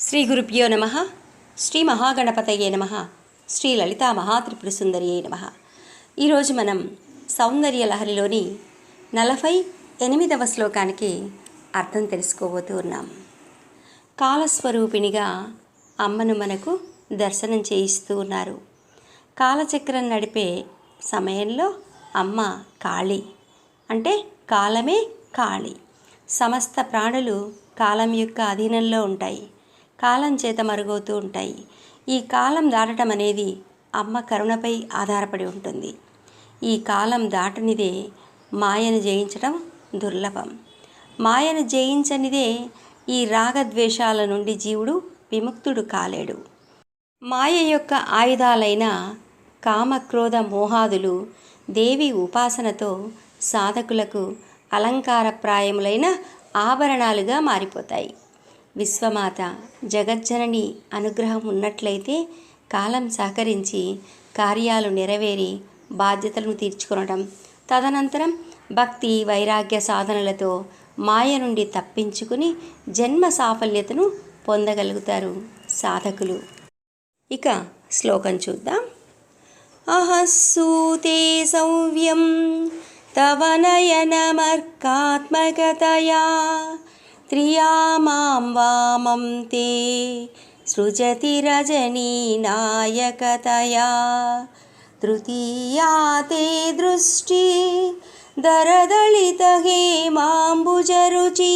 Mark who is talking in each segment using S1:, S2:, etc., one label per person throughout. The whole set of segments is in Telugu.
S1: శ్రీ గురుభ్యో నమ. శ్రీ మహాగణపతయే నమ. శ్రీ లలితా మహాత్రిపుర సుందరియే నమ. ఈరోజు మనం సౌందర్య లహరిలోని నలభై ఎనిమిదవ శ్లోకానికి అర్థం తెలుసుకోబోతూ ఉన్నాం. కాలస్వరూపిణిగా అమ్మను మనకు దర్శనం చేయిస్తూ ఉన్నారు. కాలచక్రం నడిపే సమయంలో అమ్మ కాళి అంటే కాలమే కాళి. సమస్త ప్రాణులు కాలం యొక్క అధీనంలో ఉంటాయి. కాలం చేత మరుగవుతూ ఉంటాయి. ఈ కాలం దాటడం అనేది అమ్మ కరుణపై ఆధారపడి ఉంటుంది. ఈ కాలం దాటనిదే మాయను జయించడం దుర్లభం. మాయను జయించనిదే ఈ రాగద్వేషాల నుండి జీవుడు విముక్తుడు కాలేడు. మాయ యొక్క ఆయుధాలైన కామక్రోధ మోహాదులు దేవి ఉపాసనతో సాధకులకు అలంకారప్రాయములైన ఆభరణాలుగా మారిపోతాయి. విశ్వమాత జగజ్జనని అనుగ్రహం ఉన్నట్లయితే కాలం సహకరించి కార్యాలు నెరవేరి బాధ్యతలను తీర్చుకొనడం తదనంతరం భక్తి వైరాగ్య సాధనలతో మాయ నుండి తప్పించుకుని జన్మ సాఫల్యతను పొందగలుగుతారు సాధకులు. ఇక శ్లోకం చూద్దాం. అహస్సూతే సౌవ్యం తవ నయనమర్కాత్మకతయా త్రియా మాం వామం తే సృజతి రజనీ నాయకతయా. తృతీయా తే దృష్టి దరదళిత హేమాంబుజరుచి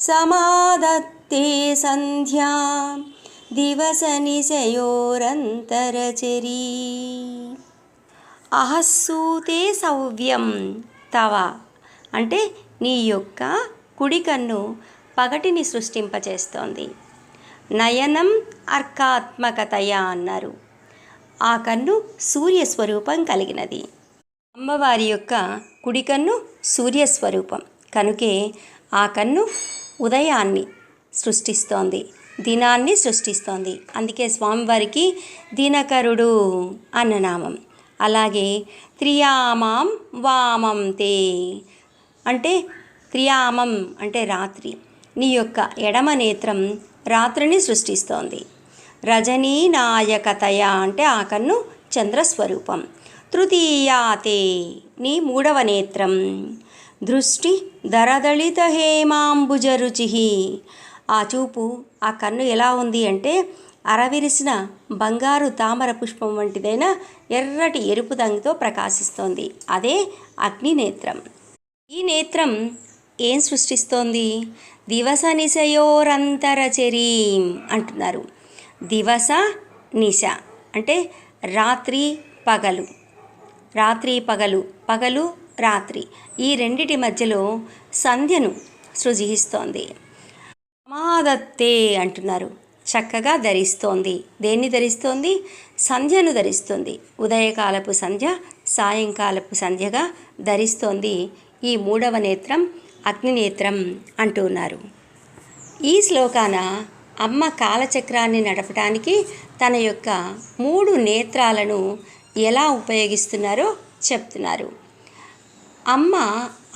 S1: సమాదత్తే సంధ్యా దివసనిశయోరంతరచరీ అహస్సూతే సౌవ్యం తవ అంటే నీ యొక్క కుడి కన్ను పగటిని సృష్టింపచేస్తోంది. నయనం అర్కాత్మకతయ అన్నారు. ఆ కన్ను సూర్యస్వరూపం కలిగినది. అమ్మవారి యొక్క కుడి కన్ను సూర్యస్వరూపం. కనుకే ఆ కన్ను ఉదయాన్ని సృష్టిస్తోంది దినాన్ని సృష్టిస్తోంది. అందుకే స్వామివారికి దినకరుడు అన్న నామం. అలాగే త్రియామాం వామం తే అంటే త్రియామం అంటే రాత్రి. నీ యొక్క ఎడమ నేత్రం రాత్రిని సృష్టిస్తోంది. రజనీ నాయకతయ అంటే ఆ కన్ను చంద్రస్వరూపం. తృతీయాతే నీ మూడవ నేత్రం. దృష్టి దరదళిత హేమాంబుజరుచి ఆ చూపు ఆ కన్ను ఎలా ఉంది అంటే అరవిరిసిన బంగారు తామర పుష్పం వంటిదైన ఎర్రటి ఎరుపు రంగుతో ప్రకాశిస్తోంది. అదే అగ్ని నేత్రం ఈ నేత్రం ఏం సృష్టిస్తోంది? దివస నిశయోరంతరచరీం అంటున్నారు. దివస నిశ అంటే రాత్రి పగలు. రాత్రి పగలు పగలు రాత్రి. ఈ రెండిటి మధ్యలో సంధ్యను సృజిస్తోంది. సమాదత్తే అంటున్నారు. చక్కగా ధరిస్తోంది. దేన్ని ధరిస్తోంది? సంధ్యను ధరిస్తుంది. ఉదయకాలపు సంధ్య సాయంకాలపు సంధ్యగా ధరిస్తోంది ఈ మూడవ నేత్రం అగ్నినేత్రం అంటున్నారు. ఈ శ్లోకాన అమ్మ కాలచక్రాన్ని నడపడానికి తన యొక్క మూడు నేత్రాలను ఎలా ఉపయోగిస్తున్నారో చెప్తున్నారు. అమ్మ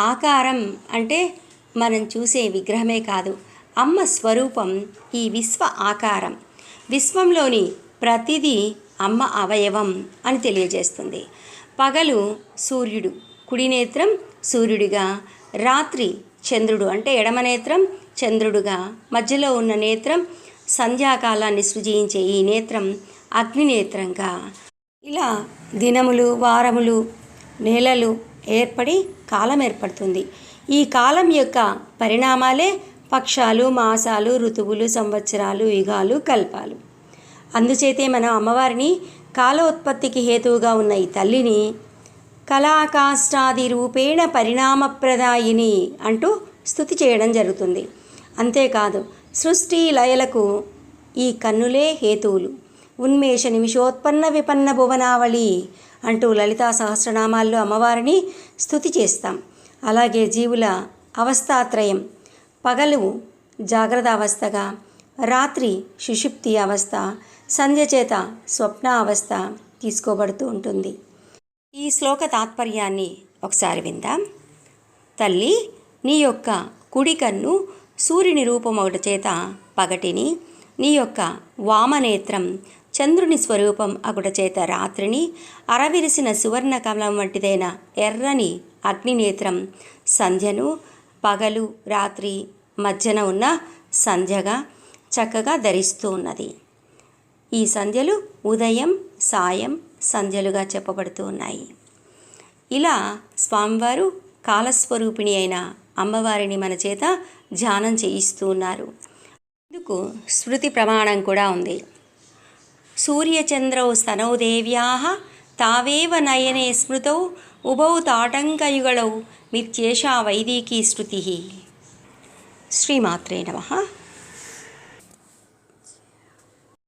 S1: ఆకారం అంటే మనం చూసే విగ్రహమే కాదు అమ్మ స్వరూపం ఈ విశ్వ ఆకారం. విశ్వంలోని ప్రతిదీ అమ్మ అవయవం అని తెలియజేస్తుంది. పగలు సూర్యుడు కుడినేత్రం సూర్యుడిగా రాత్రి చంద్రుడు అంటే ఎడమ నేత్రం చంద్రుడుగా మధ్యలో ఉన్న నేత్రం సంధ్యాకాలాన్ని సృజించే ఈ నేత్రం అగ్నినేత్రంగా ఇలా దినములు వారములు నెలలు ఏర్పడి కాలం ఏర్పడుతుంది. ఈ కాలం యొక్క పరిణామాలే పక్షాలు మాసాలు ఋతువులు సంవత్సరాలు యుగాలు కల్పాలు. అందుచేతే మనం అమ్మవారిని కాలోత్పత్తికి హేతువుగా ఉన్న ఈ తల్లిని కళాకాష్టాది రూపేణ పరిణామప్రదాయిని అంటూ స్థుతి చేయడం జరుగుతుంది. అంతేకాదు సృష్టి లయలకు ఈ కన్నులే హేతువులు. ఉన్మేష నిమిషోత్పన్న విపన్న భువనావళి అంటూ లలితా సహస్రనామాల్లో అమ్మవారిని స్థుతి చేస్తాం. అలాగే జీవుల అవస్థాత్రయం పగలు జాగ్రత్త అవస్థగా రాత్రి సుషుప్తి అవస్థ సంధ్య చేత స్వప్న అవస్థ తీసుకోబడుతూ ఉంటుంది. ఈ శ్లోక తాత్పర్యాన్ని ఒకసారి విందాం. తల్లి నీ యొక్క కుడి కన్ను సూర్యుని రూపం చేత పగటిని నీ యొక్క వామనేత్రం చంద్రుని స్వరూపం అగుట చేత రాత్రిని అరవిరిసిన సువర్ణ కమలం వంటిదైన ఎర్రని అగ్నినేత్రం సంధ్యను పగలు రాత్రి మధ్యన ఉన్న సంధ్యగా చక్కగా ధరిస్తూ ఉన్నది. ఈ సంధ్యలు ఉదయం సాయం సంధ్యలుగా చెప్పబడుతూ ఉన్నాయి. ఇలా స్వామివారు కాలస్వరూపిణి అయిన అమ్మవారిని మన చేత ధ్యానం చేయిస్తూ ఉన్నారు. ఇందుకు స్మృతి ప్రమాణం కూడా ఉంది. సూర్యచంద్రౌ స్తనౌ దేవ్యా తావేవ నయనే స్మృతౌ ఉభౌ తాటంకయుగళౌ మిత్యేషా వైదికీ శృతి. శ్రీమాత్రే నమ.